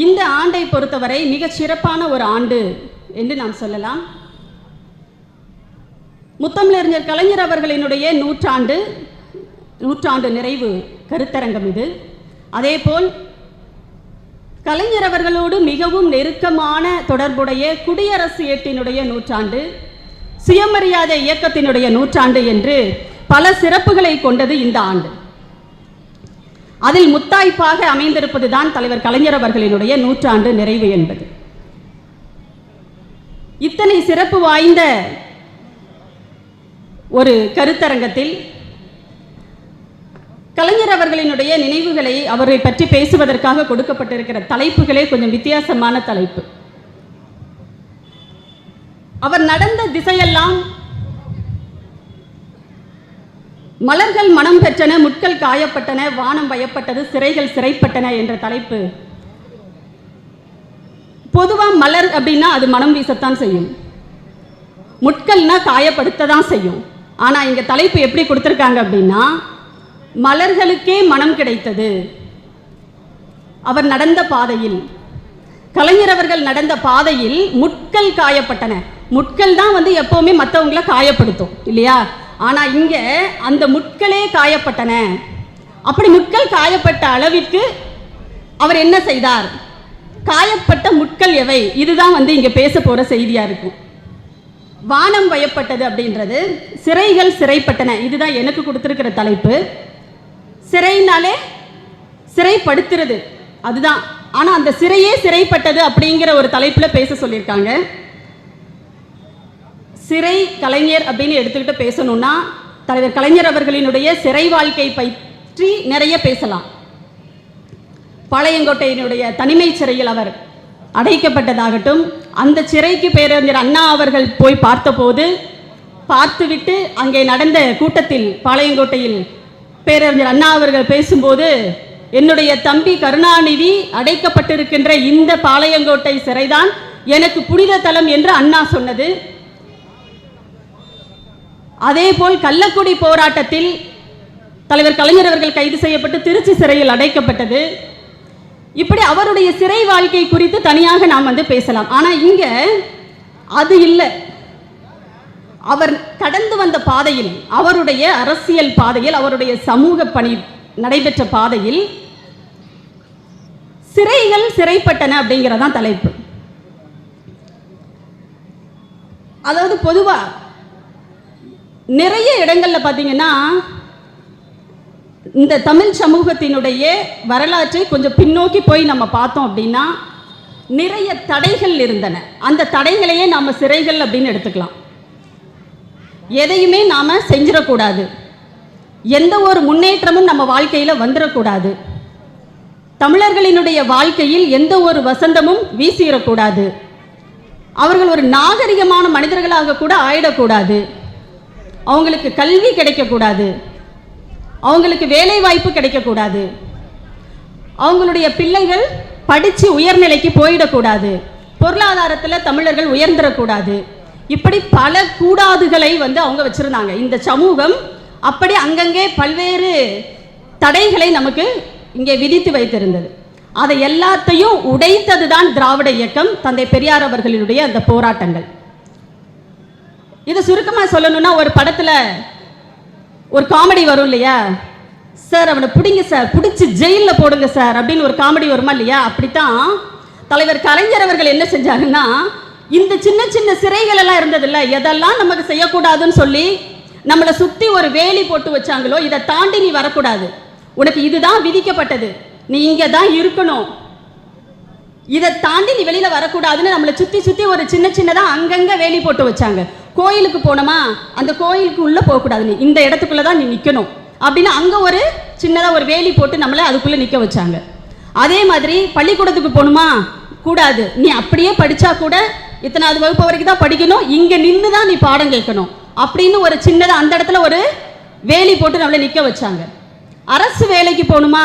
இந்த ஆண்டை பொறுத்தவரை மிகச் சிறப்பான ஒரு ஆண்டு என்று நாம் சொல்லலாம். முத்தமிழறிஞர் கலைஞர் அவர்களினுடைய நூற்றாண்டு நூற்றாண்டு நிறைவு கருத்தரங்கம் இது. அதேபோல் கலைஞர் அவர்களோடு மிகவும் நெருக்கமான தொடர்புடைய குடியரசு ஏட்டினுடைய நூற்றாண்டு சுயமரியாதை இயக்கத்தினுடைய நூற்றாண்டு என்று பல சிறப்புகளை கொண்டது இந்த ஆண்டு. அதில் முத்தாய்ப்பாக அமைந்திருப்பதுதான் தலைவர் கலைஞர் அவர்களினுடைய நூற்றாண்டு நிறைவு என்பது. இத்தனை சிறப்பு வாய்ந்த ஒரு கருத்தரங்கத்தில் கலைஞர் அவர்களினுடைய நினைவுகளை அவரை பற்றி பேசுவதற்காக கொடுக்கப்பட்டிருக்கிற தலைப்புகளே கொஞ்சம் வித்தியாசமான தலைப்பு. அவர் நடந்த திசையெல்லாம் மலர்கள் மனம் பெற்றன முட்கள் காயப்பட்டன வானம் பயப்பட்டது சிறைகள் சிறைப்பட்டன என்ற தலைப்பு. பொதுவாக மலர் அப்படின்னா அது மனம் வீசத்தான் செய்யும். முட்கள்னா காயப்படுத்த தான் செய்யும். ஆனால் இங்கே தலைப்பு எப்படி கொடுத்துருக்காங்க அப்படின்னா மலர்களுக்கே மனம் கிடைத்தது. அவர் நடந்த பாதையில். கலைஞர் அவர்கள் நடந்த பாதையில் முட்கள் காயப்பட்டன. முட்கள் தான் வந்து எப்போவுமே மற்றவங்களை காயப்படுத்தும் இல்லையா? ஆனால் இங்கே அந்த முட்களே காயப்பட்டன. அப்படி முட்கள் காயப்பட்ட அளவிற்கு அவர் என்ன செய்தார்? காயப்பட்ட முட்கள் எவை? இதுதான் வந்து இங்கே பேச போகிற செய்தியாக இருக்கும். வானம் பயப்பட்டது அப்படின்றது சிறைகள் சிறைப்பட்டன. இதுதான் எனக்கு கொடுத்துருக்கிற தலைப்பு. சிறைனாலே சிறைப்படுத்துறது. அதுதான். ஆனால் அந்த சிறையே சிறைப்பட்டது அப்படிங்கிற ஒரு தலைப்பில் பேச சொல்லியிருக்காங்க. சிறை கலைஞர் அப்படின்னு எடுத்துக்கிட்டு பேசணும்னா தலைவர் கலைஞர் அவர்களினுடைய சிறை வாழ்க்கை பற்றி நிறைய பேசலாம். பாளையங்கோட்டையினுடைய தனிமை சிறையில் அவர் அடைக்கப்பட்டதாகட்டும் அந்த சிறைக்கு பேரறிஞர் அண்ணா அவர்கள் போய் பார்த்தபோது பார்த்துவிட்டு அங்கே நடந்த கூட்டத்தில் பாளையங்கோட்டையில் பேரறிஞர் அண்ணா அவர்கள் பேசும்போது என்னுடைய தம்பி கருணாநிதி அடைக்கப்பட்டிருக்கின்ற இந்த பாளையங்கோட்டை சிறைதான் எனக்கு புனித தலம் என்று அண்ணா சொன்னது. அதேபோல் கள்ளக்குடி போராட்டத்தில் தலைவர் கலைஞர் அவர்கள் கைது செய்யப்பட்டு திருச்சி சிறையில் அடைக்கப்பட்டது. இப்படி அவருடைய சிறை வாழ்க்கை குறித்து தனியாக நாம் வந்து பேசலாம். ஆனா இங்க அது இல்லை. அவர் கடந்து வந்த பாதையில் அவருடைய அரசியல் பாதையில் அவருடைய சமூக பணி நடைபெற்ற பாதையில் சிறைகள் சிறைப்பட்டன அப்படிங்கிறதான் தலைப்பு. அதாவது பொதுவாக நிறைய இடங்களில் பார்த்தீங்கன்னா இந்த தமிழ் சமூகத்தினுடைய வரலாற்றை கொஞ்சம் பின்னோக்கி போய் நம்ம பார்த்தோம் அப்படின்னா நிறைய தடைகள் இருந்தன. அந்த தடைகளையே நாம் சிறைகள் அப்படின்னு எடுத்துக்கலாம். எதையுமே நாம் செஞ்சிடக்கூடாது. எந்த ஒரு முன்னேற்றமும் நம்ம வாழ்க்கையில் வந்துடக்கூடாது. தமிழர்களினுடைய வாழ்க்கையில் எந்த ஒரு வசந்தமும் வீசிடக்கூடாது. அவர்கள் ஒரு நாகரிகமான மனிதர்களாக கூட ஆயிடக்கூடாது. அவங்களுக்கு கல்வி கிடைக்கக்கூடாது. அவங்களுக்கு வேலை வாய்ப்பு கிடைக்கக்கூடாது. அவங்களுடைய பிள்ளைகள் படித்து உயர்நிலைக்கு போயிடக்கூடாது. பொருளாதாரத்தில் தமிழர்கள் உயர்ந்துடக்கூடாது. இப்படி பல கூடாதுகளை வந்து அவங்க வச்சுருந்தாங்க. இந்த சமூகம் அப்படி அங்கங்கே பல்வேறு தடைகளை நமக்கு இங்கே விதித்து வைத்திருந்தது. அதை எல்லாத்தையும் உடைத்தது தான் திராவிட இயக்கம் தந்தை பெரியார் அவர்களினுடைய அந்த போராட்டங்கள். இது சுருக்கமாக சொல்லணும்னா ஒரு படத்தில் ஒரு காமெடி வரும் இல்லையா? சார் அவனை பிடிங்க சார். பிடிச்சி ஜெயிலில் போடுங்க சார். அப்படின்னு ஒரு காமெடி வருமா இல்லையா? அப்படித்தான் தலைவர் கலைஞர் அவர்கள் என்ன செஞ்சாங்கன்னா இந்த சின்ன சின்ன சிறைகள் எல்லாம் இருந்ததில்ல எதெல்லாம் நமக்கு செய்யக்கூடாதுன்னு சொல்லி நம்மளை சுற்றி ஒரு வேலி போட்டு வச்சாங்களோ இதை தாண்டி நீ வரக்கூடாது. உனக்கு இதுதான் விதிக்கப்பட்டது. நீ இங்கே தான் இருக்கணும். இதை தாண்டி நீ வெளியில் வரக்கூடாதுன்னு நம்மளை சுற்றி சுற்றி ஒரு சின்ன சின்னதாக அங்கங்கே வேலி போட்டு வச்சாங்க. கோயிலுக்கு போனோமா அந்த கோயிலுக்கு உள்ளே போகக்கூடாது நீ இந்த இடத்துக்குள்ள தான் நீ நிற்கணும் அப்படின்னு அங்கே ஒரு சின்னதாக ஒரு வேலி போட்டு நம்மளை அதுக்குள்ளே நிற்க வச்சாங்க. அதே மாதிரி பள்ளிக்கூடத்துக்கு போகணுமா? கூடாது. நீ அப்படியே படித்தா கூட இத்தனாவது வகுப்பு வரைக்கும் தான் படிக்கணும். இங்கே நின்று தான் நீ பாடம் கேட்கணும். அப்படின்னு ஒரு சின்னதாக அந்த இடத்துல ஒரு வேலி போட்டு நம்மளை நிற்க வச்சாங்க. அரசு வேலைக்கு போகணுமா?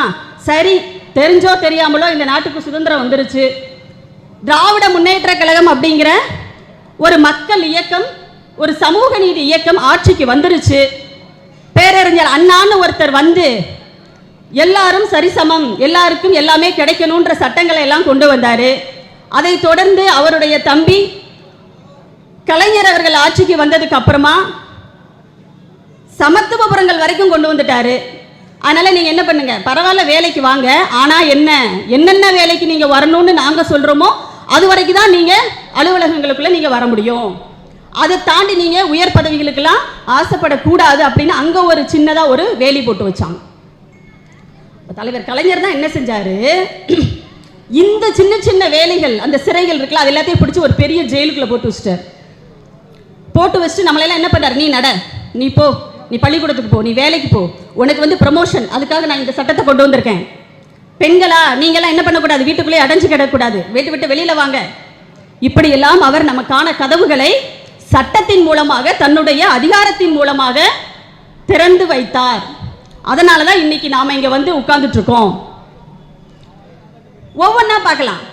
சரி. தெரிஞ்சோ தெரியாமலோ இந்த நாட்டுக்கு சுதந்திரம் வந்துருச்சு. திராவிட முன்னேற்ற கழகம் அப்படிங்கிற ஒரு மக்கள் இயக்கம் ஒரு சமூக நீதி இயக்கம் ஆட்சிக்கு வந்துருச்சு. பேரறிஞர் அண்ணான்னு ஒருத்தர் வந்து எல்லாரும் சரிசமம் எல்லாருக்கும் எல்லாமே கிடைக்கணுன்ற சட்டங்களை எல்லாம் கொண்டு வந்தார். அதை தொடர்ந்து அவருடைய தம்பி கலைஞர் அவர்கள் ஆட்சிக்கு வந்ததுக்கு அப்புறமா சமத்துவபுரங்கள் வரைக்கும் கொண்டு வந்துட்டாரு. அதனால நீங்க என்ன பண்ணுங்க? பரவாயில்ல வேலைக்கு வாங்க. ஆனா என்ன? என்னென்ன வேலைக்கு நீங்க வரணும்னு நாங்க சொல்றோமோ அது வரைக்கும் தான் நீங்க அலுவலகங்களுக்குள்ள நீங்க வர முடியும். அதை தாண்டி நீங்க உயர் பதவிகளுக்கெல்லாம் ஆசைப்படக்கூடாது அப்படின்னு அங்க ஒரு சின்னதா ஒரு வேலி போட்டு வச்சாங்க. தலைவர் கலைஞர் தான் என்ன செஞ்சாரு? இந்த சின்ன சின்ன வேலைகள் அந்த சிறைகள் இருக்குல்ல அது எல்லாத்தையும் பிடிச்சி ஒரு பெரிய ஜெயிலுக்குள்ள போட்டு வச்சுட்டார். போட்டு வச்சுட்டு நம்மளெல்லாம் என்ன பண்ணார்? நீ நட நீ போ நீ பள்ளிக்கூடத்துக்கு போ நீ வேலைக்கு போ. உனக்கு வந்து ப்ரமோஷன் அதுக்காக நான் இந்த சட்டத்தை கொண்டு வந்திருக்கேன். பெண்களா நீங்கெல்லாம் என்ன பண்ணக்கூடாது? வீட்டுக்குள்ளே அடைஞ்சு கிடக்கூடாது வீட்டு விட்டு வெளியில வாங்க. இப்படியெல்லாம் அவர் நமக்கான கதவுகளை சட்டத்தின் மூலமாக தன்னுடைய அதிகாரத்தின் மூலமாக திறந்து வைத்தார். அதனால தான் இன்னைக்கு நாம இங்க வந்து உட்கார்ந்துட்டு இருக்கோம் ஒவ்வொன்றா பார்க்கலாம்.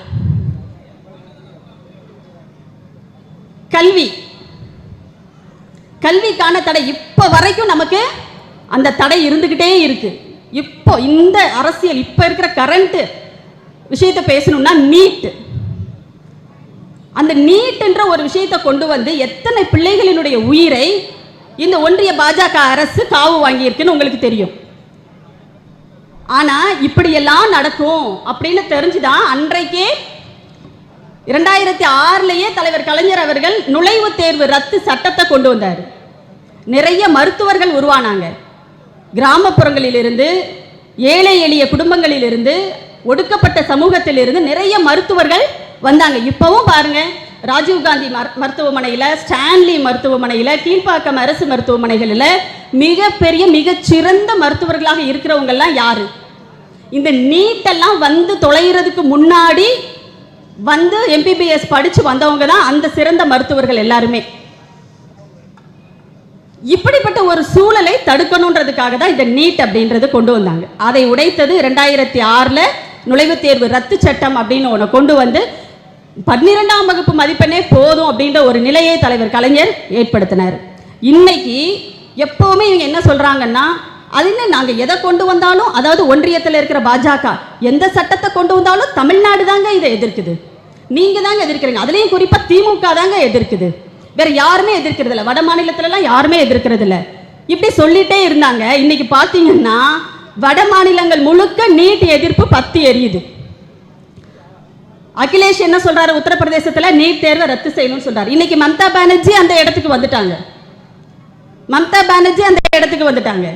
கல்வி. கல்விக்கான தடை இப்போ வரைக்கும் நமக்கு அந்த தடை இருந்துக்கிட்டே இருக்கு. இப்போ இந்த அரசியல் இப்போ இருக்கிற கரண்ட் விஷயத்தை பேசணும்னா நீட் அந்த நீட் என்ற ஒரு விஷயத்தை கொண்டு வந்து எத்தனை பிள்ளைகளினுடைய உயிரை இந்த ஒன்றிய பாஜக அரசு காவு வாங்கியிருக்குன்னு உங்களுக்கு தெரியும். ஆனா இப்படியெல்லாம் நடக்கும் அப்படின்னு தெரிஞ்சுதான் அன்றைக்கே இரண்டாயிரத்தி ஆறுலயே தலைவர் கலைஞர் அவர்கள் நுழைவுத் தேர்வு ரத்து சட்டத்தை கொண்டு வந்தார். நிறைய மருத்துவர்கள் உருவானாங்க. கிராமப்புறங்களிலிருந்து ஏழை எளிய குடும்பங்களிலிருந்து ஒடுக்கப்பட்ட சமூகத்திலிருந்து நிறைய மருத்துவர்கள் வந்தாங்க. இப்பவும் பாருங்க ராஜீவ்காந்தி மரு- மருத்துவமனையில் ஸ்டான்லி மருத்துவமனையில் கீழ்ப்பாக்கம் அரசு மருத்துவமனைகளில் மிகப்பெரிய மிகச்சிறந்த மருத்துவர்களாக இருக்கிறவங்கெல்லாம் யார்? யாரு இந்த நீட்டெல்லாம் வந்து தொலைகிறதுக்கு முன்னாடி வந்து எம்பிபிஎஸ் படிச்சு வந்தவங்க தான் அந்த சிறந்த மருத்துவர்கள் எல்லாருமே. இப்படிப்பட்ட ஒரு சூழலை தடுக்கணுன்றதுக்காக தான் இந்த நீட் அப்படின்றது கொண்டு வந்தாங்க. அதை உடைத்தது ரெண்டாயிரத்தி ஆறில் நுழைவுத் தேர்வு ரத்து சட்டம் அப்படின்னு ஒன்று கொண்டு வந்து பன்னிரெண்டாம் வகுப்பு மதிப்பெண்ணே போதும் அப்படின்ற ஒரு நிலையை தலைவர் கலைஞர் ஏற்படுத்தினார். இன்னைக்கு எப்போவுமே இவங்க என்ன சொல்கிறாங்கன்னா அது என்ன நாங்கள் எதை கொண்டு வந்தாலும் அதாவது ஒன்றியத்தில் இருக்கிற பாஜக எந்த சட்டத்தை கொண்டு வந்தாலும் தமிழ்நாடு தாங்க இதை எதிர்க்குது. நீங்கள் தாங்க எதிர்க்கிறீங்க. அதுலேயும் குறிப்பாக திமுக தாங்க எதிர்க்குது. வேற யாருமே எதிர்க்கிறது இல்லை வட மாநிலத்திலலாம் யாருமே எதிர்க்கிறது இல்லை இப்படி சொல்லிட்டே இருந்தாங்க. இன்னைக்கு பார்த்தீங்கன்னா வட மாநிலங்கள் முழுக்க நீட் எதிர்ப்பு பத்தி எரியுது அகிலேஷ் என்ன சொல்றாரு? உத்தரப்பிரதேசத்துல நீட் தேர்வை ரத்து செய்யணும்னு சொல்றாரு. இன்னைக்கு மம்தா பானர்ஜி அந்த இடத்துக்கு வந்துட்டாங்க. மம்தா பானர்ஜி அந்த இடத்துக்கு வந்துட்டாங்க.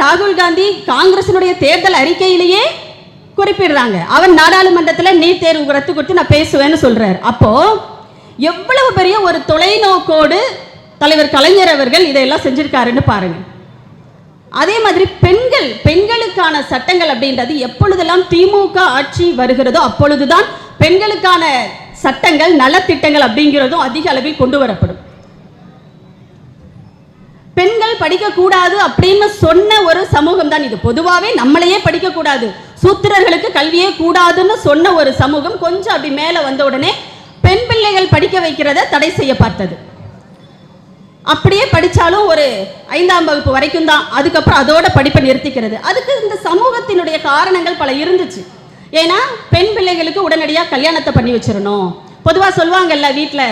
ராகுல் காந்தி காங்கிரசினுடைய தேர்தல் அறிக்கையிலேயே குறிப்பிடுறாங்க. அவர் நாடாளுமன்றத்தில் நீட் தேர்வு ரத்து கொடுத்து நான் பேசுவேன்னு சொல்றாரு. அப்போ எவ்வளவு பெரிய ஒரு தொலைநோக்கோடு தலைவர் கலைஞர் அவர்கள் இதையெல்லாம் செஞ்சிருக்காருன்னு பாருங்க. அதே மாதிரி பெண்கள் பெண்களுக்கான சட்டங்கள் அப்படின்றது எப்பொழுதெல்லாம் திமுக ஆட்சி வருகிறதோ அப்பொழுதுதான் பெண்களுக்கான சட்டங்கள் நலத்திட்டங்கள் அப்படிங்கிறதும் அதிக அளவில் கொண்டு வரப்படும். பெண்கள் படிக்கக்கூடாது அப்படின்னு சொன்ன ஒரு சமூகம் தான் இது. பொதுவாகவே நம்மளையே படிக்கக்கூடாது. சூத்திரர்களுக்கு கல்வியே கூடாதுன்னு சொன்ன ஒரு சமூகம் கொஞ்சம் அப்படி மேலே வந்த உடனே பெண் பிள்ளைகள் படிக்க வைக்கிறத தடை செய்ய பார்த்தது. அப்படியே படித்தாலும் ஒரு ஐந்தாம் வகுப்பு வரைக்கும் தான். அதுக்கப்புறம் அதோட படிப்பை நிறுத்திக்கிறது. அதுக்கு இந்த சமூகத்தினுடைய காரணங்கள் பல இருந்துச்சு. ஏன்னா பெண் பிள்ளைகளுக்கு உடனடியாக கல்யாணத்தை பண்ணி வச்சிடணும். பொதுவாக சொல்லுவாங்கல்ல வீட்டில்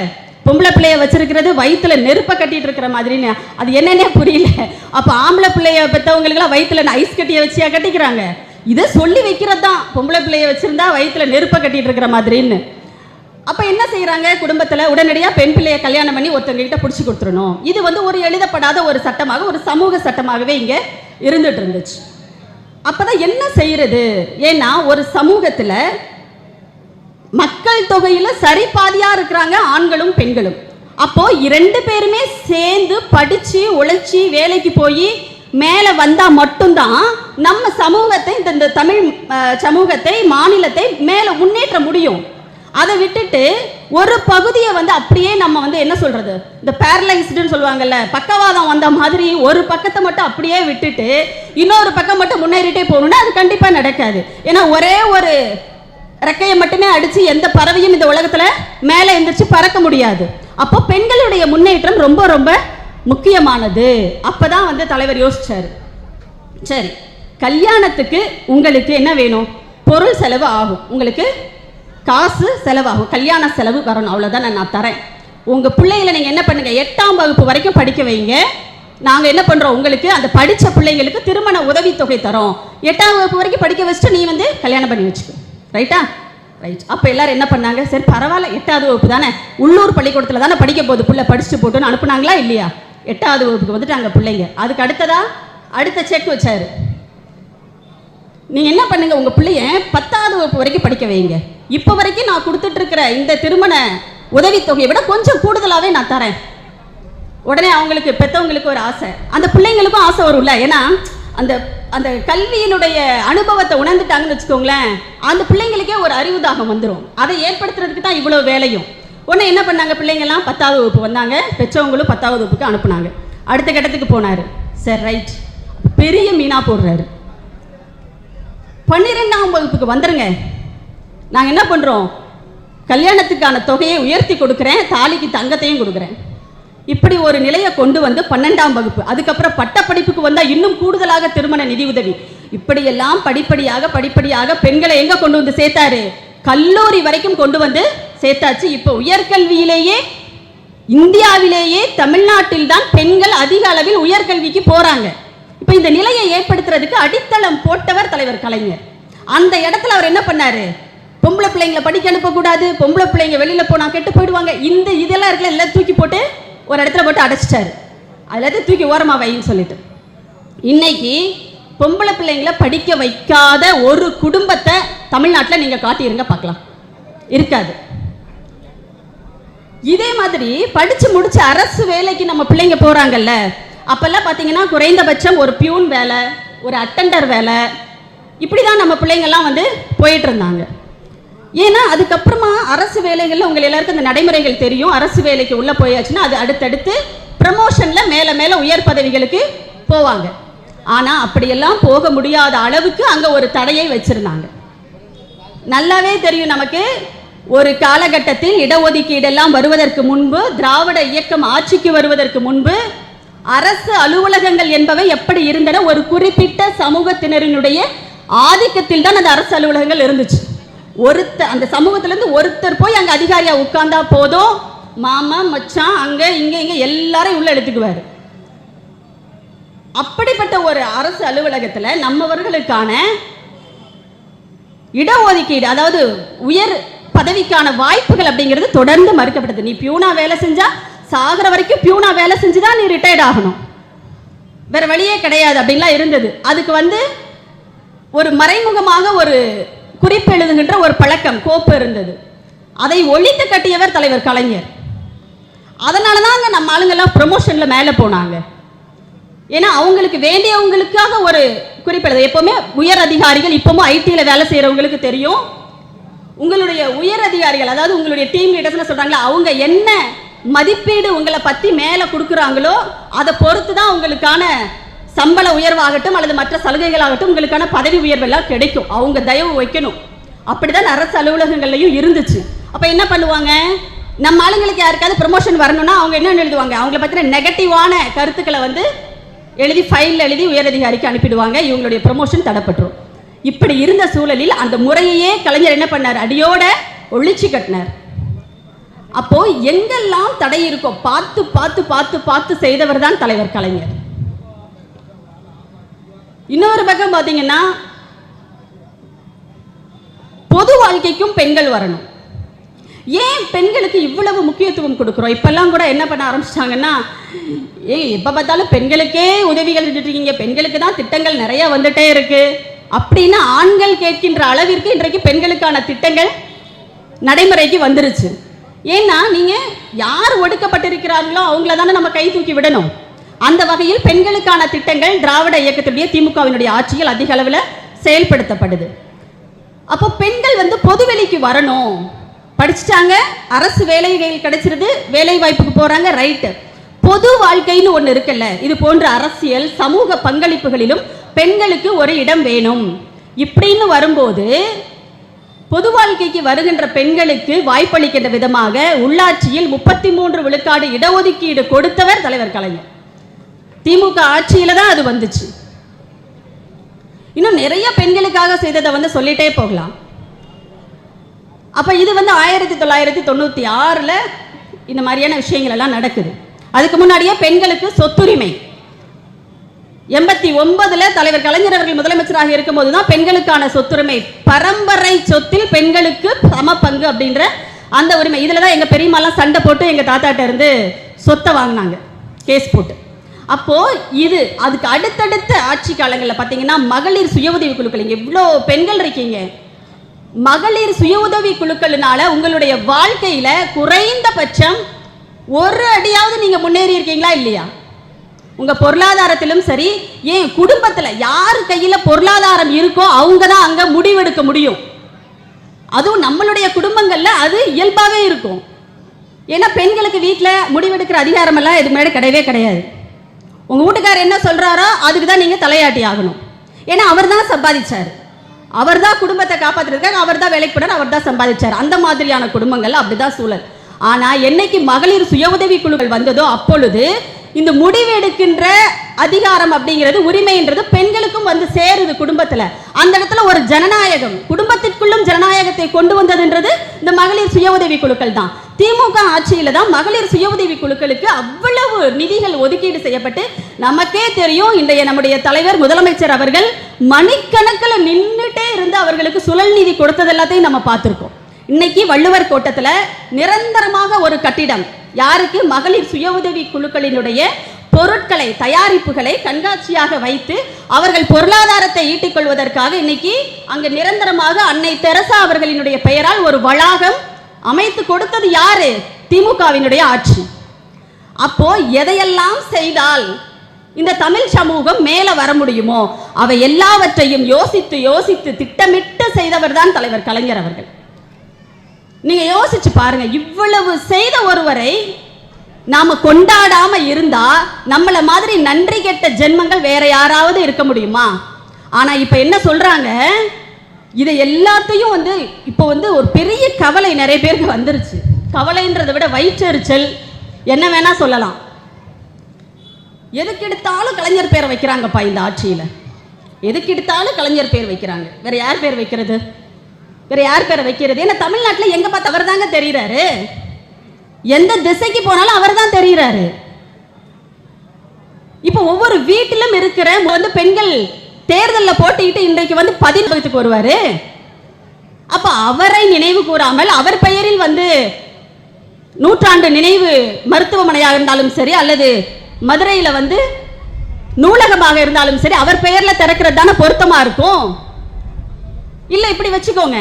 பொம்பளை பிள்ளைய வச்சிருக்கிறது வயிற்றுல நெருப்பை கட்டிட்டு இருக்கிற மாதிரின்னு. அது என்னன்னே புரியல. அப்போ ஆம்பளை பிள்ளைய பெற்றவங்களுக்குலாம் வயிற்றுல ஐஸ் கட்டியை வச்சியா கட்டிக்கிறாங்க. இதை சொல்லி வைக்கிறது தான் பொம்பளை பிள்ளைய வச்சிருந்தா வயிற்றுல நெருப்பை கட்டிட்டு இருக்கிற மாதிரின்னு. அப்போ என்ன செய்கிறாங்க குடும்பத்தில் உடனடியாக பெண் பிள்ளையை கல்யாணம் பண்ணி ஒருத்தவங்ககிட்ட பிடிச்சி கொடுத்துடணும். இது வந்து ஒரு எழுதப்படாத ஒரு சட்டமாக ஒரு சமூக சட்டமாகவே இங்கே இருந்துட்டு இருந்துச்சு. அப்பதான் என்ன செய்யறது? ஏன்னா ஒரு சமூகத்துல மக்கள் தொகையில சரி பாதியா இருக்கிறாங்க ஆண்களும் பெண்களும். அப்போ இரண்டு பேருமே சேர்ந்து படிச்சு உழைச்சி வேலைக்கு போய் மேலே வந்தா மட்டும்தான் நம்ம சமூகத்தை இந்த தமிழ் சமூகத்தை மாநிலத்தை மேலே முன்னேற்ற முடியும். அதை விட்டுட்டு ஒரு பகுதியை வந்து அப்படியே நம்ம வந்து என்ன சொல்றது? இந்த பேரலைஸ்டுன்னு சொல்லுவாங்கல்ல பக்கவாதம் வந்த மாதிரி ஒரு பக்கத்தை மட்டும் அப்படியே விட்டுட்டு இன்னொரு பக்கம் மட்டும் முன்னேறிட்டே போகணும்னா அது கண்டிப்பா நடக்காது. ஏன்னா ஒரே ஒரு ரெக்கையை மட்டுமே அடிச்சு எந்த பறவையும் இந்த உலகத்துல மேலே எந்திரிச்சு பறக்க முடியாது. அப்போ பெண்களுடைய முன்னேற்றம் ரொம்ப ரொம்ப முக்கியமானது. அப்பதான் வந்து தலைவர் யோசிச்சாரு. சரி கல்யாணத்துக்கு உங்களுக்கு என்ன வேணும்? பொருள் செலவு ஆகும். உங்களுக்கு காசு செலவாகும். கல்யாண செலவு வரணும். அவ்வளோதான் நான் தரேன். உங்கள் பிள்ளைகளை நீங்கள் என்ன பண்ணுங்கள் எட்டாம் வகுப்பு வரைக்கும் படிக்க வைங்க. நாங்கள் என்ன பண்ணுறோம் உங்களுக்கு அந்த படித்த பிள்ளைங்களுக்கு திருமண உதவித்தொகை தரோம். எட்டாம் வகுப்பு வரைக்கும் படிக்க வச்சுட்டு நீ வந்து கல்யாணம் பண்ணி வச்சுக்கோ. ரைட்டா ரைட் அப்போ எல்லாரும் என்ன பண்ணாங்க? சரி பரவாயில்ல. எட்டாவது வகுப்பு தானே? உள்ளூர் பள்ளிக்கூடத்தில் தானே படிக்க போகுது பிள்ளை? படிச்சுட்டு போட்டுன்னு அனுப்புனாங்களா இல்லையா? எட்டாவது வகுப்புக்கு வந்துட்டாங்க பிள்ளைங்க. அதுக்கு அடுத்ததா? அடுத்த செக் வச்சாரு. நீங்க என்ன பண்ணுங்க உங்க பிள்ளைய பத்தாவது வகுப்பு வரைக்கும் படிக்க வைங்க. இப்போ வரைக்கும் நான் கொடுத்துட்டு இருக்கிற இந்த திருமண உதவித்தொகையை விட கொஞ்சம் கூடுதலாவே நான் தரேன். உடனே அவங்களுக்கு பெத்தவங்களுக்கு ஒரு ஆசை. அந்த பிள்ளைங்களுக்கும் ஆசை வரும்ல. ஏன்னா அந்த அந்த கல்வியினுடைய அனுபவத்தை உணர்ந்துட்டாங்கன்னு வச்சுக்கோங்களேன் அந்த பிள்ளைங்களுக்கே ஒரு அறிவுதாகம் வந்துடும் அதை ஏற்படுத்துறதுக்கு தான் இவ்வளோ வேலையும். உடனே என்ன பண்ணாங்க பிள்ளைங்கள்லாம்? பத்தாவது வகுப்பு வந்தாங்க. பெற்றவங்களும் பத்தாவது வகுப்புக்கு அனுப்புனாங்க. அடுத்த கட்டத்துக்கு போனார். சரி ரைட் பெரிய மீனா போடுறாரு. பன்னிரெண்டாம் வகுப்புக்கு வந்துருங்க. நாங்கள் என்ன பண்ணுறோம் கல்யாணத்துக்கான தொகையை உயர்த்தி கொடுக்குறேன் தாலிக்கு தங்கத்தையும் கொடுக்குறேன். இப்படி ஒரு நிலையை கொண்டு வந்து பன்னெண்டாம் வகுப்பு அதுக்கப்புறம் பட்டப்படிப்புக்கு வந்தால் இன்னும் கூடுதலாக திருமண நிதி உதவி இப்படியெல்லாம் படிப்படியாக படிப்படியாக பெண்களை எங்கே கொண்டு வந்து சேர்த்தாரு? கல்லூரி வரைக்கும் கொண்டு வந்து சேர்த்தாச்சு. இப்போ உயர்கல்வியிலேயே இந்தியாவிலேயே தமிழ்நாட்டில் தான் பெண்கள் அதிக அளவில் உயர்கல்விக்கு போகிறாங்க இப்போ இந்த நிலையை ஏற்படுத்துறதுக்கு அடித்தளம் போட்டவர் தலைவர் கலைஞர். அந்த இடத்துல அவர் என்ன பண்ணாரு? பொம்பளை பிள்ளைங்களை படிக்க அனுப்பக்கூடாது பொம்பளை பிள்ளைங்க வெளியில் போனால் கெட்டு போயிடுவாங்க. இந்த இதெல்லாம் இருக்கல எல்லாம் தூக்கி போட்டு ஒரு இடத்துல போட்டு அடைச்சிட்டாரு. அதுல தூக்கி ஓரமா வைன்னு சொல்லிட்டு. இன்னைக்கு பொம்பளை பிள்ளைங்களை படிக்க வைக்காத ஒரு குடும்பத்தை தமிழ்நாட்டில் நீங்கள் காட்டியிருங்க பார்க்கலாம். இருக்காது. இதே மாதிரி படிச்சு முடிச்சு அரசு வேலைக்கு நம்ம பிள்ளைங்க போகிறாங்கல்ல அப்போல்லாம் பார்த்தீங்கன்னா குறைந்தபட்சம் ஒரு பியூன் வேலை ஒரு அட்டெண்டர் வேலை. இப்படி தான் நம்ம பிள்ளைங்கள்லாம் வந்து போயிட்டு இருந்தாங்க ஏன்னா அதுக்கப்புறமா அரசு வேலைகளில் உங்கள் எல்லாருக்கும் இந்த நடைமுறைகள் தெரியும். அரசு வேலைக்கு உள்ளே போயாச்சுன்னா அது அடுத்தடுத்து ப்ரமோஷனில் மேலே மேலே உயர் பதவிகளுக்கு போவாங்க. ஆனால் அப்படியெல்லாம் போக முடியாத அளவுக்கு அங்கே ஒரு தடையை வச்சுருந்தாங்க. நல்லாவே தெரியும் நமக்கு ஒரு காலகட்டத்தில் இடஒதுக்கீடெல்லாம் வருவதற்கு முன்பு திராவிட இயக்கம் ஆட்சிக்கு வருவதற்கு முன்பு அரசு அலுவலகங்கள் என்பவை எப்படி இருந்தன? ஒரு குறிப்பிட்ட சமூகத்தினரினுடைய ஆதிக்கத்தில் தான் அந்த அரசு அலுவலகங்கள் இருந்துச்சு. ஒருத்தர் அந்த சமூகத்திலேருந்து ஒருத்தர் போய் அங்கே அதிகாரியாக உட்கார்ந்தா போதும். மாமா மச்சான் அங்கே இங்கே இங்கே எல்லாரையும் உள்ள எடுத்துக்குவார் அப்படிப்பட்ட ஒரு அரசு அலுவலகத்தில் நம்மவர்களுக்கான இடஒதுக்கீடு அதாவது உயர் பதவிக்கான வாய்ப்புகள் அப்படிங்கிறது தொடர்ந்து மறுக்கப்படுது நீ பியூனா வேலை செஞ்சா சாகிற வரைக்கும் பியூனா வேலை செஞ்சு தான் நீ ரிட்டையர்ட் ஆகணும். வேற வழியே கிடையாது அப்படின்லாம் இருந்தது. அதுக்கு வந்து ஒரு மறைமுகமாக ஒரு குறிப்பு எழுதுகின்ற ஒரு பழக்கம் கோப்பு இருந்தது. அதை ஒழித்து கட்டியவர் தலைவர் கலைஞர். அதனால தாங்க நம்ம ஆளுங்கெல்லாம் ப்ரொமோஷனில் மேலே போனாங்க. ஏன்னா அவங்களுக்கு வேண்டியவங்களுக்காக ஒரு குறிப்பிடுது எப்போவுமே உயர் அதிகாரிகள் இப்பவும் ஐடியில் வேலை செய்கிறவங்களுக்கு தெரியும். உங்களுடைய உயர் அதிகாரிகள் அதாவது உங்களுடைய டீம் லீடர்ஸ்னு சொல்கிறாங்களா அவங்க என்ன மதிப்பீடு உங்களை பற்றி மேலே கொடுக்குறாங்களோ அதை பொறுத்து தான் உங்களுக்கான சம்பள உயர்வாகட்டும் அல்லது மற்ற சலுகைகளாகட்டும் உங்களுக்கான பதவி உயர்வெல்லாம் கிடைக்கும். அவங்க தயவு வைக்கணும். அப்படிதான் அரசு அலுவலகங்கள்லையும் இருந்துச்சு. அப்போ என்ன பண்ணுவாங்க? நம்ம ஆளுங்களுக்கு யாருக்காவது ப்ரொமோஷன் வரணும்னா அவங்க என்ன எழுதுவாங்க? அவங்கள பற்றின நெகட்டிவான கருத்துக்களை வந்து எழுதி ஃபைலில் எழுதி உயரதிகாரிக்கு அனுப்பிடுவாங்க. இவங்களுடைய ப்ரொமோஷன் தடப்பட்டுரும். இப்படி இருந்த சூழலில் அந்த முறையையே கலைஞர் என்ன பண்ணார்? அடியோட ஒழிச்சு கட்டினார். அப்போ எங்கெல்லாம் தடை இருக்கோ பார்த்து பார்த்து பார்த்து பார்த்து செய்தவர் தான் தலைவர் கலைஞர். இன்னொரு பக்கம் பார்த்தீங்கன்னா பொது வாழ்க்கைக்கும் பெண்கள் வரணும். ஏன் பெண்களுக்கு இவ்வளவு முக்கியத்துவம் கொடுக்குறோம்? இப்பெல்லாம் கூட என்ன பண்ண ஆரம்பிச்சிட்டாங்கன்னா ஏய் எப்போ பார்த்தாலும் பெண்களுக்கே உதவிகள் இருக்கீங்க. பெண்களுக்கு தான் திட்டங்கள் நிறைய வந்துட்டே இருக்கு. அப்படின்னு ஆண்கள் கேட்கின்ற அளவிற்கு இன்றைக்கு பெண்களுக்கான திட்டங்கள் நடைமுறைக்கு வந்துருச்சு. ஏன்னா நீங்கள் யார் ஒடுக்கப்பட்டிருக்கிறார்களோ அவங்கள தானே நம்ம கை தூக்கி விடணும். அந்த வகையில் பெண்களுக்கான திட்டங்கள் திராவிட இயக்கத்துடைய திமுகவினுடைய ஆட்சியில் அதிக அளவில் செயல்படுத்தப்படுது. அப்போ பெண்கள் வந்து பொதுவெளிக்கு வரணும். படிச்சுட்டாங்க அரசு வேலைகள் கிடைச்சிருது வேலை வாய்ப்புக்கு போகிறாங்க ரைட்டு. பொது வாழ்க்கைன்னு ஒன்று இருக்குல்ல இது போன்ற அரசியல் சமூக பங்களிப்புகளிலும் பெண்களுக்கு ஒரு இடம் வேணும். இப்படின்னு வரும்போது பொது வாழ்க்கைக்கு வருகின்ற பெண்களுக்கு வாய்ப்பளிக்கின்ற விதமாக உள்ளாட்சியில் முப்பத்தி மூன்று விழுக்காடு இடஒதுக்கீடு கொடுத்தவர் தலைவர் கலைஞர். திமுக ஆட்சியில தான் அது வந்துச்சு. இன்னும் நிறைய பெண்களுக்காக செய்ததை வந்து சொல்லிட்டே போகலாம். அப்ப இது வந்து ஆயிரத்தி தொள்ளாயிரத்தி தொண்ணூத்தி ஆறுல இந்த மாதிரியான விஷயங்கள் எல்லாம் நடக்குது. அதுக்கு முன்னாடியே பெண்களுக்கு சொத்துரிமை. எண்பத்தி ஒன்பதுல தலைவர் கலைஞர் அவர்கள் முதலமைச்சராக இருக்கும்போது தான் பெண்களுக்கான சொத்துரிமை. பரம்பரை சொத்தில் பெண்களுக்கு சம பங்கு அப்படின்ற அந்த உரிமை. இதில் தான் எங்கள் பெரியம்மாலாம் சண்டை போட்டு எங்கள் தாத்தாட்ட இருந்து சொத்தை வாங்கினாங்க. கேஸ் போட்டு. அப்போது இது அதுக்கு அடுத்தடுத்த ஆட்சி காலங்களில் பார்த்தீங்கன்னா மகளிர் சுய உதவி குழுக்கள். இங்கே இவ்வளோ பெண்கள் இருக்கீங்க. மகளிர் சுய உதவி குழுக்களினால உங்களுடைய வாழ்க்கையில் குறைந்தபட்சம் ஒரு அடியாவது நீங்கள் முன்னேறி இருக்கீங்களா இல்லையா? உங்க பொருளாதாரத்திலும் சரி ஏன் குடும்பத்துல யார் கையில பொருளாதாரம் இருக்கோ அவங்க தான் அங்க முடிவெடுக்க முடியும். அதுவும் நம்மளுடைய குடும்பங்கள்ல அது இயல்பாவே இருக்கும். ஏன்னா பெண்களுக்கு வீட்டில் முடிவெடுக்கிற அதிகாரம் எல்லாம் முன்னாடி கிடையவே கிடையாது. உங்க வீட்டுக்காரர் என்ன சொல்றாரோ அதுக்கு தான் நீங்க தலையாட்டி ஆகணும். ஏன்னா அவர் தான் சம்பாதிச்சார். அவர் தான் குடும்பத்தை காப்பாற்றுறதுக்காக அவர் தான் வேலைக்கு போனார் அவர் தான் சம்பாதிச்சார். அந்த மாதிரியான குடும்பங்கள் அப்படிதான் சூழல். ஆனா என்னைக்கு மகளிர் சுய உதவி குழுக்கள் வந்ததோ அப்பொழுது இந்த முடிவு எடுக்கின்ற அதிகாரம் அப்படிங்கிறது உரிமைன்றது பெண்களுக்கும் வந்து சேருது குடும்பத்துல. அந்த இடத்துல ஒரு ஜனநாயகம் குடும்பத்திற்குள்ளும் ஜனநாயகத்தை கொண்டு வந்ததுன்றது இந்த மகளிர் சுய உதவி குழுக்கள் தான் திமுக ஆட்சியில தான் மகளிர் சுய உதவி குழுக்களுக்கு அவ்வளவு நிதிகள் ஒதுக்கீடு செய்யப்பட்டு நமக்கே தெரியும் இன்றைய நம்முடைய தலைவர் முதலமைச்சர் அவர்கள் மணிக்கணக்கில் நின்றுட்டே இருந்து அவர்களுக்கு சுழல் நிதி கொடுத்தது எல்லாத்தையும் நம்ம பார்த்துருக்கோம். இன்னைக்கு வள்ளுவர் கோட்டத்தில் நிரந்தரமாக ஒரு கட்டிடம் யாருக்கு மகளிர் சுய உதவி குழுக்களினுடைய பொருட்களை தயாரிப்புகளை கண்காட்சியாக வைத்து அவர்கள் பொருளாதாரத்தை ஈட்டிக் கொள்வதற்காக இன்னைக்கு அங்கு நிரந்தரமாக அன்னை தெரசா அவர்களினுடைய பெயரால் ஒரு வளாகம் அமைத்து கொடுத்தது யாரு? திமுகவினுடைய ஆட்சி. அப்போ எதையெல்லாம் செய்தால் இந்த தமிழ் சமூகம் மேல வர முடியுமோ அவை எல்லாவற்றையும் யோசித்து யோசித்து திட்டமிட்டு செய்தவர் தான் தலைவர் கலைஞர் அவர்கள். நீங்க யோசிச்சு பாருங்க இவ்வளவு செய்த ஒருவரை நாம கொண்டாடாம இருந்தா நம்மள மாதிரி நன்றி கெட்ட ஜென்மங்கள் வேற யாராவது இருக்க முடியுமா? ஆனா இப்ப என்ன சொல்றாங்க? இதை எல்லாத்தையும் வந்து இப்போ வந்து ஒரு பெரிய கவலை நிறைய பேருக்கு வந்துருச்சு. கவலைன்றதை விட வயிற்றெரிச்சல் என்ன வேணா சொல்லலாம். எதுக்கு எடுத்தாலும் கலைஞர் பேரை வைக்கிறாங்கப்பா இந்த ஆட்சியில? எதுக்கு எடுத்தாலும் கலைஞர் பேர் வைக்கிறாங்க. வேற யார் பேர் வைக்கிறது? வேற யார் பேரை வைக்கிறது? ஏன்னா தமிழ்நாட்டில் எங்க பார்த்து அவர் தாங்க தெரிகிறாரு எந்த திசைக்கு போனாலும் அவர் தான் தெரிகிறாரு இப்போ ஒவ்வொரு வீட்டிலும் இருக்கிற வந்து பெண்கள் தேர்தலில் போட்டிக்கிட்டு இன்றைக்கு வந்து பதினத்துக்கு வருவாரு. அப்ப அவரை நினைவு கூறாமல் அவர் பெயரில் வந்து நூற்றாண்டு நினைவு மருத்துவமனையாக இருந்தாலும் சரி அல்லது மதுரையில் வந்து நூலகமாக இருந்தாலும் சரி அவர் பெயரில் திறக்கிறது தானே பொருத்தமாக இருக்கும்? இல்ல இப்படி வச்சுக்கோங்க.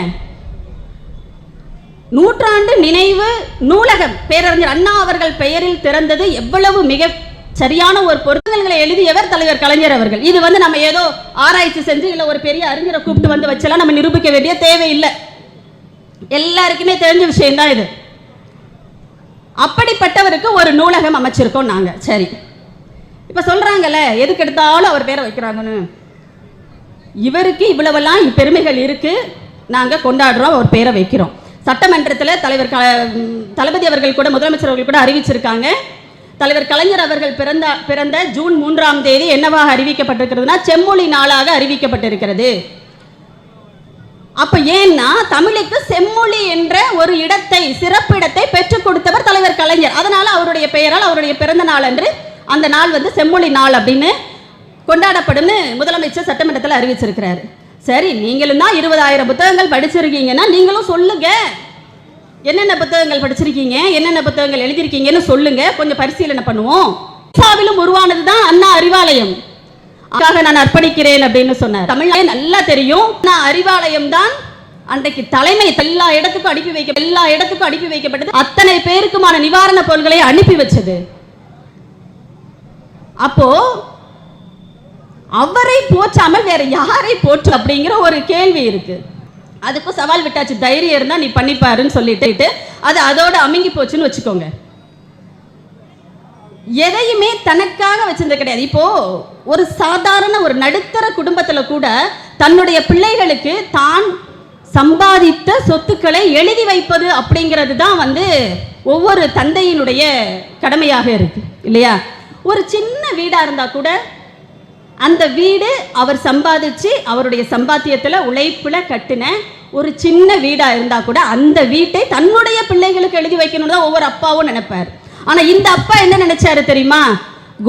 நூற்றாண்டு நினைவு நூலகம். பேரறிஞர் அண்ணா அவர்கள் பெயரில் திறந்தது எவ்வளவு மிக சரியான ஒரு பொருத்தங்களை எழுதியவர் தலைவர் கலைஞர் அவர்கள். இது வந்து நம்ம ஏதோ ஆராய்ச்சி செஞ்சு இல்ல ஒரு பெரிய அறிஞரை கூப்பிட்டு வந்து வச்செல்லாம் நம்ம நிரூபிக்க வேண்டிய தேவையில்லை. எல்லாருக்குமே தெரிஞ்ச விஷயம்தான் இது. அப்படிப்பட்டவருக்கு ஒரு நூலகம் அமைச்சிருக்கோம் நாங்க. சரி. இப்ப சொல்றாங்கல்ல எதுக்கு எடுத்தாலும் அவர் பேரை வைக்கிறாங்கன்னு. இவருக்கு இவ்வளவெல்லாம் பெருமைகள் இருக்குது நாங்கள் கொண்டாடுறோம் அவர் பேரை வைக்கிறோம். சட்டமன்றத்தில் தலைவர் க தளபதி அவர்கள் கூட முதலமைச்சர் அவர்கள் கூட அறிவிச்சிருக்காங்க. தலைவர் கலைஞர் அவர்கள் பிறந்த பிறந்த ஜூன் மூன்றாம் தேதி என்னவாக அறிவிக்கப்பட்டிருக்கிறதுனா செம்மொழி நாளாக அறிவிக்கப்பட்டிருக்கிறது. அப்ப ஏன்னா தமிழுக்கு செம்மொழி என்ற ஒரு இடத்தை சிறப்பு இடத்தை பெற்றுக் கொடுத்தவர் தலைவர் கலைஞர். அதனால அவருடைய பெயரால் அவருடைய பிறந்த நாள் அன்று அந்த நாள் வந்து செம்மொழி நாள் அப்படின்னு கொண்டாடப்படும்னு முதலமைச்சர் சட்டமன்றத்தில் அறிவிச்சிருக்கிறாரு. சரி நீங்களும் தான் இருபதாயிரம் புத்தகங்கள் படிச்சிருக்கீங்கன்னா நீங்களும் சொல்லுங்க. என்னென்ன புத்தகங்கள் படிச்சிருக்கீங்க? என்னென்ன புத்தகங்கள் எழுதியிருக்கீங்கன்னு சொல்லுங்க. கொஞ்சம் பரிசீலனை பண்ணுவோம். இந்தியாவிலும் உருவானது தான் அண்ணா அறிவாலயம். அதுக்காக நான் அர்ப்பணிக்கிறேன் அப்படின்னு சொன்னார். தமிழ்நாடு நல்லா தெரியும். நான் அறிவாலயம் தான் அன்றைக்கு தலைமை எல்லா இடத்துக்கும் அனுப்பி வைக்க எல்லா இடத்துக்கும் அனுப்பி வைக்கப்பட்டது. அத்தனை பேருக்குமான நிவாரண பொருட்களை அனுப்பி வச்சது. அப்போ அவரை போற்றாமல் வேற யாரை போற்று அப்படிங்கிற ஒரு கேள்வி இருக்கு. அதுக்கும் சவால் விட்டாச்சு. தைரியம் இருந்தா நீ பண்ணிப்பாருன்னு சொல்லிட்டு அது அதோட அமுங்கி போச்சுன்னு வச்சுக்கோங்க. எதையுமே தனக்காக வச்சிருந்தது கிடையாது. இப்போ ஒரு சாதாரண ஒரு நடுத்தர குடும்பத்துல கூட தன்னுடைய பிள்ளைகளுக்கு தான் சம்பாதித்த சொத்துக்களை எழுதி வைப்பது அப்படிங்கிறது தான் வந்து ஒவ்வொரு தந்தையினுடைய கடமையாக இருக்கு. இல்லையா? ஒரு சின்ன வீடா இருந்தா கூட அந்த வீடு அவர் சம்பாதிச்சு அவருடைய சம்பாத்தியத்தில் உழைப்பில் கட்டின ஒரு சின்ன வீடா இருந்தா கூட அந்த வீட்டை தன்னுடைய பிள்ளைகளுக்கு எழுதி வைக்கணும்னு தான் ஒவ்வொரு அப்பாவும் நினைப்பார். ஆனா இந்த அப்பா என்ன நினைச்சாரு தெரியுமா?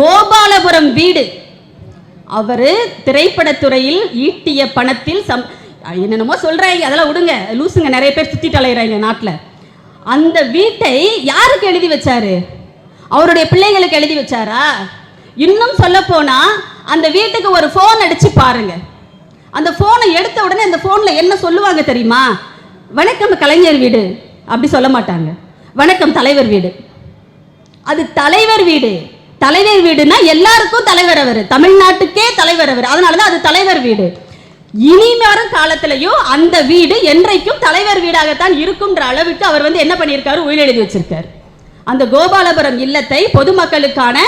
கோபாலபுரம் வீடு. அவரு திரைப்படத்துறையில் ஈட்டிய பணத்தில் சம் என்னென்னமோ சொல்றாங்க அதெல்லாம் விடுங்க. லூசுங்க நிறைய பேர் சுத்திட்டு அலையிறாங்க நாட்டில். அந்த வீட்டை யாருக்கு எழுதி வச்சாரு? அவருடைய பிள்ளைகளுக்கு எழுதி வச்சாரா? இன்னும் சொல்ல போனா அந்த வீட்டுக்கு ஒரு ஃபோன் அடிச்சு பாருங்க. அந்த ஃபோனை எடுத்த உடனே அந்த ஃபோனில் என்ன சொல்லுவாங்க தெரியுமா? வணக்கம் கலைஞர் வீடு அப்படி சொல்ல மாட்டாங்க. வணக்கம் தலைவர் வீடு. அது தலைவர் வீடு. தலைவர் வீடுனா எல்லாருக்கும் தலைவர் அவர். தமிழ்நாட்டுக்கே தலைவர் அவர். அதனால தான் அது தலைவர் வீடு. இனி வரும் காலத்திலையும் அந்த வீடு என்றைக்கும் தலைவர் வீடாகத்தான் இருக்கும்ன்ற அளவுக்கு அவர் வந்து என்ன பண்ணியிருக்காரு? உயிரெழுதி வச்சிருக்காரு. அந்த கோபாலபுரம் இல்லத்தை பொதுமக்களுக்கான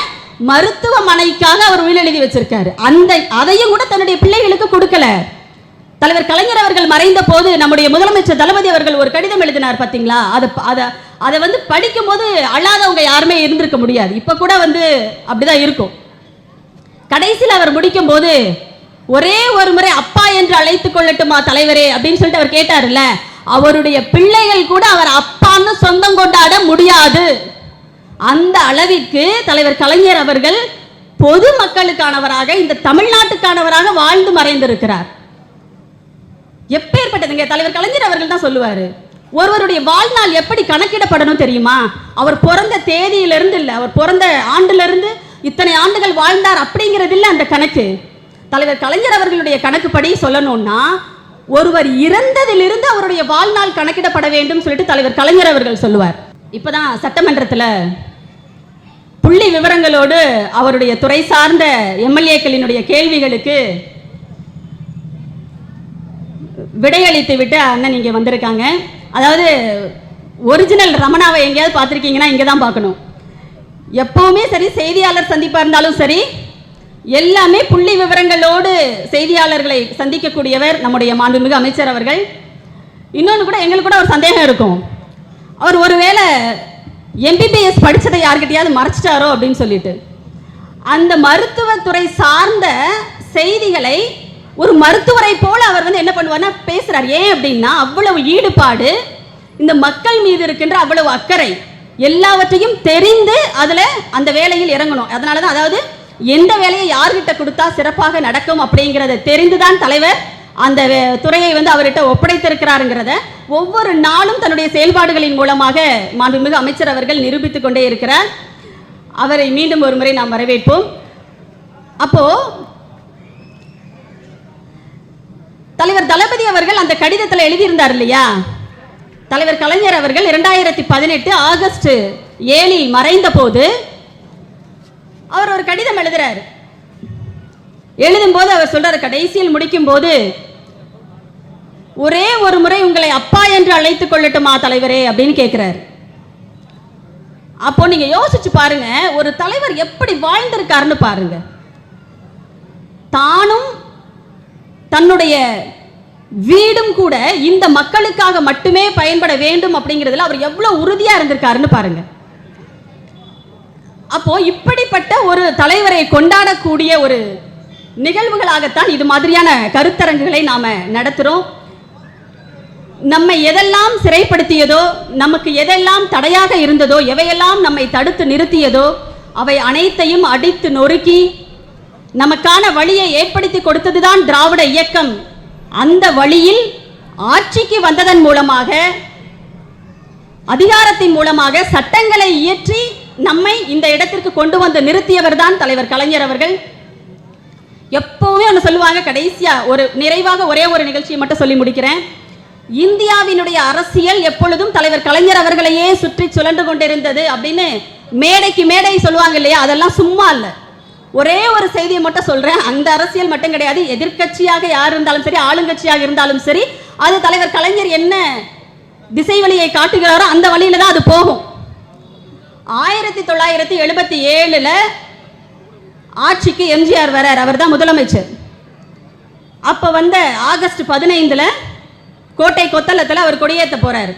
மருத்துவமனைக்காக அவர் உயிர் எழுதி வச்சிருக்காரு. அந்த அதையும் கூட தன்னுடைய பிள்ளைகளுக்கு கொடுக்கல. தலைவர் கலைஞர் அவர்கள் மறைந்த போது நம்முடைய முதலமைச்சர் தளபதி அவர்கள் ஒரு கடிதம் எழுதினார் பாத்தீங்களா? அதை அதை அதை வந்து படிக்கும்போது அழாதவங்க யாருமே இருந்திருக்க முடியாது. இப்ப கூட வந்து அப்படிதான் இருக்கும். கடைசியில் அவர் முடிக்கும் போது ஒரே ஒரு முறை அப்பா என்று அழைத்துக் கொள்ளட்டுமா தலைவரே? அப்படின்னு சொல்லிட்டு அவர் கேட்டார்ல அவருடைய பிள்ளைகள் கூட அவர் அப்பான்னு சொந்தம் கொண்டாட முடியாது. அந்த அளவிற்கு தலைவர் கலைஞர் அவர்கள் பொது மக்களுக்கானவராக இந்த தமிழ்நாட்டுக்கானவராக வாழ்ந்து மறைந்திருக்கிறார். எப்பேற்பட்டதுங்க? தலைவர் கலைஞர் அவர்கள் தான் சொல்லுவாரு. ஒருவருடைய வாழ்நாள் எப்படி கணக்கிடப்படணும் தெரியுமா? அவர் பிறந்த தேதியிலிருந்து இல்லை அவர் பிறந்த ஆண்டிலிருந்து இத்தனை ஆண்டுகள் வாழ்ந்தார் அப்படிங்கிறது இல்லை அந்த கணக்கு. தலைவர் கலைஞர் அவர்களுடைய கணக்குப்படி சொல்லணும்னா ஒருவர் இறந்ததிலிருந்து அவருடைய வாழ்நாள் கணக்கிடப்பட வேண்டும் சொல்லிட்டு தலைவர் கலைஞர் அவர்கள் சொல்லுவார். இப்போதான் சட்டமன்றத்தில் புள்ளி விவரங்களோடு அவருடைய துறை சார்ந்த எம்எல்ஏக்களினுடைய கேள்விகளுக்கு விடையளித்து விட்டு அண்ணன் இங்கே வந்திருக்காங்க. அதாவது ஒரிஜினல் ரமணாவை எங்கேயாவது பார்த்துருக்கீங்கன்னா இங்கே தான் பார்க்கணும். எப்பவுமே சரி செய்தியாளர் சந்திப்பாக இருந்தாலும் சரி எல்லாமே புள்ளி விவரங்களோடு செய்தியாளர்களை சந்திக்கக்கூடியவர் நம்முடைய மாண்புமிகு அமைச்சர் அவர்கள். இன்னொன்று கூட எங்களுக்கு கூட ஒரு சந்தேகம் இருக்கும். அவர் ஒருவேளை எம்பிபிஎஸ் படித்ததை யார்கிட்டயாவது மறைச்சிட்டாரோ அப்படின்னு சொல்லிட்டு. அந்த மருத்துவத்துறை சார்ந்த செய்திகளை ஒரு மருத்துவரை போல அவர் வந்து என்ன பண்ணுவார்னா பேசுறார். ஏன் அப்படின்னா அவ்வளவு ஈடுபாடு இந்த மக்கள் மீது இருக்கின்ற அவ்வளவு அக்கறை எல்லாவற்றையும் தெரிந்து அதுல அந்த வேலையில் இறங்கணும். அதனால தான் அதாவது எந்த வேலையை யார்கிட்ட கொடுத்தா சிறப்பாக நடக்கும் அப்படிங்கிறத தெரிந்துதான் தலைவர் அந்த துறையை வந்து அவர்கிட்ட ஒப்படைத்திருக்கிறாருங்கிறத ஒவ்வொரு நாளும் தன்னுடைய செயல்பாடுகளின் மூலமாக மாண்புமிகு அமைச்சர் அவர்கள் நிரூபித்துக் கொண்டே இருக்கிறார். அவரை மீண்டும் ஒரு முறை நாம் வரவேற்போம். அப்போ தலைவர் தளபதி அவர்கள் அந்த கடிதத்தில் எழுதியிருந்தார் இல்லையா? தலைவர் கலைஞர் அவர்கள் இரண்டாயிரத்தி பதினெட்டு ஆகஸ்ட் ஏழில் மறைந்த போது அவர் ஒரு கடிதம் எழுதுறாரு. எழுதும்போது அவர் சொல்றாரு கடைசியில் முடிக்கும் போது ஒரே ஒரு முறை உங்களை அப்பா என்று அழைத்துக் கொள்ளட்டுமா தலைவரே? அப்படின்னு கேட்கிறாரு அப்போ நீங்க யோசிச்சு பாருங்க ஒரு தலைவர் எப்படி வாழ்ந்திருக்காருன்னு பாருங்க. தானும் தன்னுடைய வீடும் கூட இந்த மக்களுக்காக மட்டுமே பயன்பட வேண்டும் அப்படிங்கிறதுல அவர் எவ்வளவு உறுதியா இருந்திருக்காருன்னு பாருங்க. அப்போ இப்படிப்பட்ட ஒரு தலைவரை கொண்டாடக்கூடிய ஒரு நிகழ்வுகளாகத்தான் இது மாதிரியான கருத்தரங்குகளை நாம் நடத்துகிறோம் நம்மை எதெல்லாம் சிறைப்படுத்தியதோ நமக்கு எதெல்லாம் தடையாக இருந்ததோ எவையெல்லாம் நம்மை தடுத்து நிறுத்தியதோ அவை அனைத்தையும் அடித்து நொறுக்கி நமக்கான வழியை ஏற்படுத்தி கொடுத்ததுதான் திராவிட இயக்கம். அந்த வழியில் ஆட்சிக்கு வந்ததன் மூலமாக அதிகாரத்தின் மூலமாக சட்டங்களை இயற்றி நம்மை இந்த இடத்திற்கு கொண்டு வந்து நிறுத்தியவர் தான் தலைவர் கலைஞர் அவர்கள். எப்பவுமே ஒன்று சொல்லுவாங்க கடைசியாக ஒரு நிறைவாக ஒரே ஒரு நிகழ்ச்சியை மட்டும் சொல்லி முடிக்கிறேன். இந்தியாவினுடைய அரசியல் எப்பொழுதும் தலைவர் கலைஞர் அவர்களையே சுற்றி சுழன்று கொண்டிருந்தது அப்படின்னு மேடைக்கு மேடை சொல்லுவாங்க இல்லையா? அதெல்லாம் சும்மா இல்லை. ஒரே ஒரு செய்தியை மட்டும் சொல்றேன். அந்த அரசியல் மட்டும் கிடையாது. எதிர்க்கட்சியாக யார் இருந்தாலும் சரி ஆளுங்கட்சியாக இருந்தாலும் சரி அது தலைவர் கலைஞர் என்ன திசை வழியை காட்டுகிறாரோ அந்த வழியில தான் அது போகும். ஆயிரத்தி தொள்ளாயிரத்தி எழுபத்தி ஏழுல ஆட்சிக்கு எம்ஜிஆர் வரார் அவர் தான் முதலமைச்சர். அப்போ வந்த ஆகஸ்ட் பதினைந்தில் கோட்டை கொத்தளத்தில் அவர் கொடியேற்ற போகிறாரு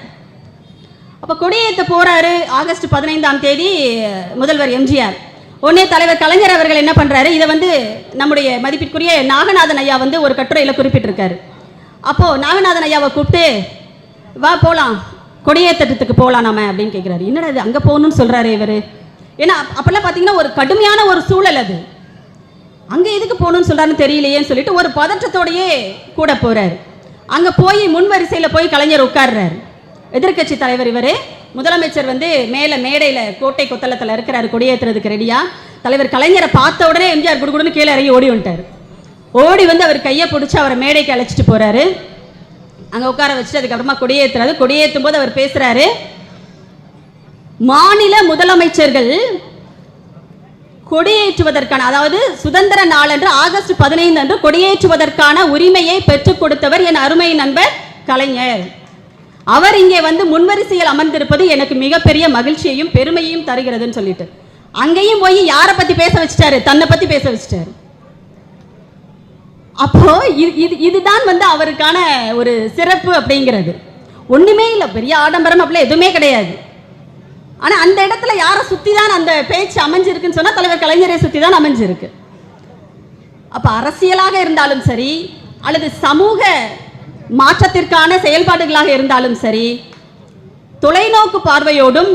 அப்போ கொடியேற்ற போகிறாரு ஆகஸ்ட் பதினைந்தாம் தேதி முதல்வர் எம்ஜிஆர். உடனே தலைவர் கலைஞர் அவர்கள் என்ன பண்ணுறாரு இதை வந்து நம்முடைய மதிப்பிற்குரிய நாகநாதன் ஐயா வந்து ஒரு கட்டுரையில் குறிப்பிட்டிருக்காரு. அப்போது நாகநாதன் ஐயாவை கூப்பிட்டு வா போகலாம் கொடியேற்றத்துக்கு போகலாம் நாம அப்படின்னு கேட்குறாரு என்னடா இது? அங்கே போகணும்னு சொல்கிறாரு இவர். ஏன்னா அப்பெல்லாம் பார்த்தீங்கன்னா ஒரு கடுமையான ஒரு சூழல் அது. அங்கே எதுக்கு போகணும்னு சொல்கிறாருன்னு தெரியலையேன்னு சொல்லிட்டு ஒரு பதற்றத்தோடையே கூட போகிறார் அங்கே போய் முன் வரிசையில் போய் கலைஞர் உட்கார்றாரு. எதிர்க்கட்சி தலைவர் இவர். முதலமைச்சர் வந்து மேலே மேடையில் கோட்டை கொத்தளத்தில் இருக்கிறாரு கொடியேற்றுறதுக்கு ரெடியாக தலைவர் கலைஞரை பார்த்த உடனே எம்ஜிஆர் குடுகுடுன்னு கீழே இறங்கி ஓடி வந்துட்டார். ஓடி வந்து அவர் கையை பிடிச்சி அவரை மேடைக்கு அழைச்சிட்டு போகிறாரு அங்கே உட்கார வச்சுட்டு அதுக்கப்புறமா கொடியேற்றுறாரு கொடியேற்றும் போது அவர் பேசுகிறாரு மாநில முதலமைச்சர்கள் கொடியேற்றுவதற்கான அதாவது சுதந்திர நாளன்று ஆகஸ்ட் பதினைந்து அன்று கொடியேற்றுவதற்கான உரிமையை பெற்றுக் கொடுத்தவர் என் அருமை நண்பர் கலைஞர். அவர் இங்கே வந்து முன்வரிசையில் அமர்ந்திருப்பது எனக்கு மிகப்பெரிய மகிழ்ச்சியையும் பெருமையையும் தருகிறதுன்னு சொல்லிட்டு. அங்கேயும் போய் யாரை பத்தி பேச வச்சுட்டாரு? தன்னை பத்தி பேச வச்சுட்டாரு. அப்போ இது இது இதுதான் வந்து அவருக்கான ஒரு சிறப்பு அப்படிங்கிறது. ஒண்ணுமே இல்லை பெரிய ஆடம்பரம் அப்படிலாம் எதுவுமே கிடையாது. ஆனால் அந்த இடத்துல யாரை சுற்றி தான் அந்த பேச்சு அமைஞ்சிருக்குன்னு சொன்னால் தலைவர் கலைஞரை சுற்றி தான் அமைஞ்சிருக்கு. அப்போ அரசியலாக இருந்தாலும் சரி அல்லது சமூக மாற்றத்திற்கான செயல்பாடுகளாக இருந்தாலும் சரி தொலைநோக்கு பார்வையோடும்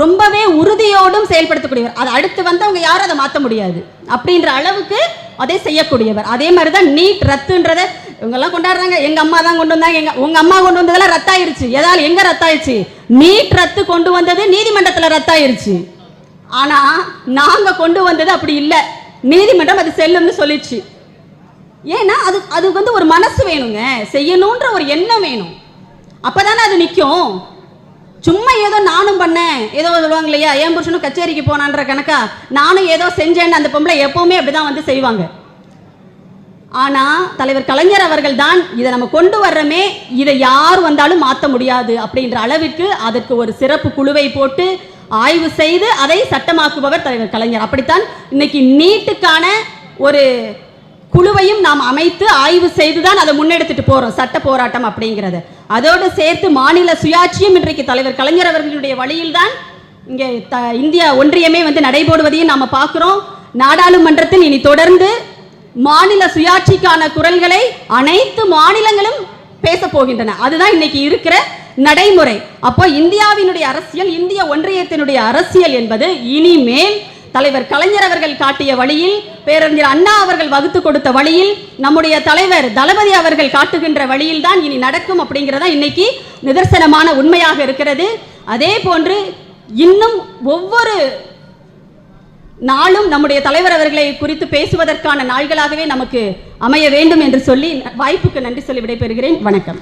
ரொம்பவே உறுதியோடும் செயல்படுத்தக்கூடியவர். அது அடுத்து வந்து அவங்க யாரும் அதை மாற்ற முடியாது. அப்படின்ற அளவுக்கு அதை செய்யக்கூடியவர். அதே மாதிரி தான் நீட் ரத்துன்றதை இவங்கெல்லாம் கொண்டாடுறாங்க. எங்கள் அம்மா தான் கொண்டு வந்தாங்க. எங்கள் உங்கள் அம்மா கொண்டு வந்ததெல்லாம் ரத்தாயிருச்சு. ஏதாவது எங்கே ரத்தாயிருச்சு? நீட் ரத்து கொண்டு வந்தது நீதிமன்றத்தில் ரத்தாயிருச்சு. ஆனால் நாங்கள் கொண்டு வந்தது அப்படி இல்லை. நீதிமன்றம் அது செல்லும்னு சொல்லிச்சு. ஏன்னா அது அது வந்து ஒரு மனசு வேணுங்க. செய்யணுன்ற ஒரு எண்ணம் வேணும். அப்போதானே அது நிற்கும் சும்மா ஏதோ நானும் பண்ணேன். ஏதோ சொல்லுவாங்க இல்லையா? ஏன் புருஷனும் கச்சேரிக்கு போனான்ற கணக்கா? நானும் ஏதோ செஞ்சேன்னு அந்த பொம்பளை எப்பவுமே அப்படிதான் வந்து செய்வாங்க. ஆனால் தலைவர் கலைஞர் அவர்கள் தான் இதை நம்ம கொண்டு வர்றோமே இதை யார் வந்தாலும் மாற்ற முடியாது அப்படின்ற அளவிற்கு அதற்கு ஒரு சிறப்பு குழுவை போட்டு ஆய்வு செய்து அதை சட்டமாக்குபவர் தலைவர் கலைஞர். அப்படித்தான் இன்னைக்கு நீட்டுக்கான ஒரு குழுவையும் நாம் அமைத்து ஆய்வு செய்து தான் அதை முன்னெடுத்துட்டு போகிறோம் சட்ட போராட்டம் அப்படிங்கிறத. அதோடு சேர்த்து மாநில சுயாட்சியும் இன்றைக்கு தலைவர் கலைஞர் அவர்களுடைய வழியில் தான் இங்கே த இந்தியா ஒன்றியமே வந்து நடைபோடுவதையும் நாம் பார்க்குறோம். நாடாளுமன்றத்தில் இனி தொடர்ந்து மாநில சுயாட்சிக்கான குரல்களை அனைத்து மாநிலங்களும் பேச போகின்றன. அதுதான் இன்னைக்கு இருக்கிற நடைமுறை. அப்போ இந்தியாவினுடைய அரசியல் இந்திய ஒன்றியத்தினுடைய அரசியல் என்பது இனிமேல் தலைவர் கலைஞர் அவர்கள் காட்டிய வழியில் பேரறிஞர் அண்ணா அவர்கள் வகுத்து கொடுத்த வழியில் நம்முடைய தலைவர் தளபதி அவர்கள் காட்டுகின்ற வழியில் தான் இனி நடக்கும் அப்படிங்கிறதா இன்னைக்கு நிதர்சனமான உண்மையாக இருக்கிறது. அதே போன்று இன்னும் ஒவ்வொரு நாளும் நம்முடைய தலைவர் அவர்களை குறித்து பேசுவதற்கான நாள்களாகவே நமக்கு அமைய வேண்டும் என்று சொல்லி வாய்ப்புக்கு நன்றி சொல்லி விடைபெறுகிறேன். வணக்கம்.